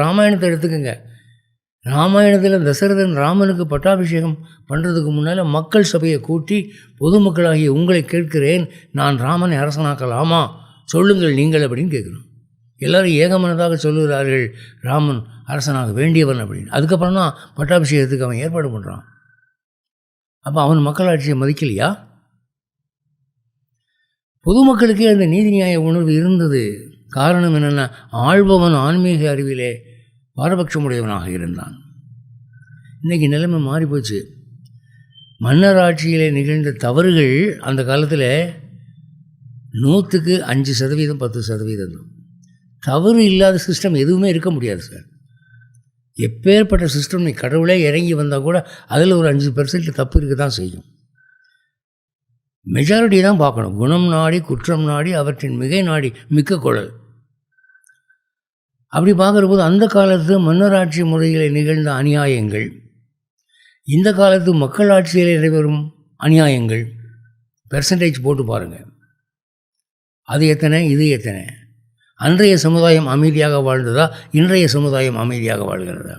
ராமாயணத்தை எடுத்துக்கோங்க. ராமாயணத்தில் தசரதன் ராமனுக்கு பட்டாபிஷேகம் பண்ணுறதுக்கு முன்னால் மக்கள் சபையை கூட்டி பொதுமக்களாகிய உங்களை கேட்கிறேன் நான் ராமனை அரசனாக்கலாமா? சொல்லுங்கள் நீங்கள் அப்படின்னு கேட்குறோம். எல்லோரும் ஏகமனதாக சொல்லுகிறார்கள் ராமன் அரசனாக வேண்டியவன் அப்படின்னு. அதுக்கப்புறம் தான் பட்டாபிஷேகத்துக்கு அவன் ஏற்பாடு பண்ணுறான் அப்போ அவன் மக்களாட்சியை மதிக்கலையா? பொதுமக்களுக்கே அந்த நீதி நியாய உணர்வு இருந்தது. காரணம் என்னென்னா ஆள்பவன் ஆன்மீக அறிவிலே பாரபட்சமுடையவனாக இருந்தான். இன்றைக்கி நிலைமை மாறிப்போச்சு மன்னர் ஆட்சியில் நிகழ்ந்த தவறுகள் அந்த காலத்தில் நூற்றுக்கு அஞ்சு சதவீதம் பத்து சதவீதம் தான். தவறு இல்லாத சிஸ்டம் எதுவுமே இருக்க முடியாது சார் எப்பேற்பட்ட சிஸ்டம் நீ கடவுளே இறங்கி வந்தால் கூட அதில் ஒரு அஞ்சு பெர்சன்ட் தப்பு இருக்க தான் செய்யும். மெஜாரிட்டி தான் பார்க்கணும். குணம் நாடி குற்றம் நாடி அவற்றின் மிகை நாடி மிக்க குழல். அப்படி பார்க்குறபோது அந்த காலத்து மன்னராட்சி முறையில் நிகழ்ந்த அநியாயங்கள் இந்த காலத்து மக்கள் ஆட்சியில் நடைபெறும் அநியாயங்கள் பெர்சன்டேஜ் போட்டு பாருங்கள் அது எத்தனை? இது எத்தனை? அன்றைய சமுதாயம் அமைதியாக வாழ்ந்ததா? இன்றைய சமுதாயம் அமைதியாக வாழ்கிறதா?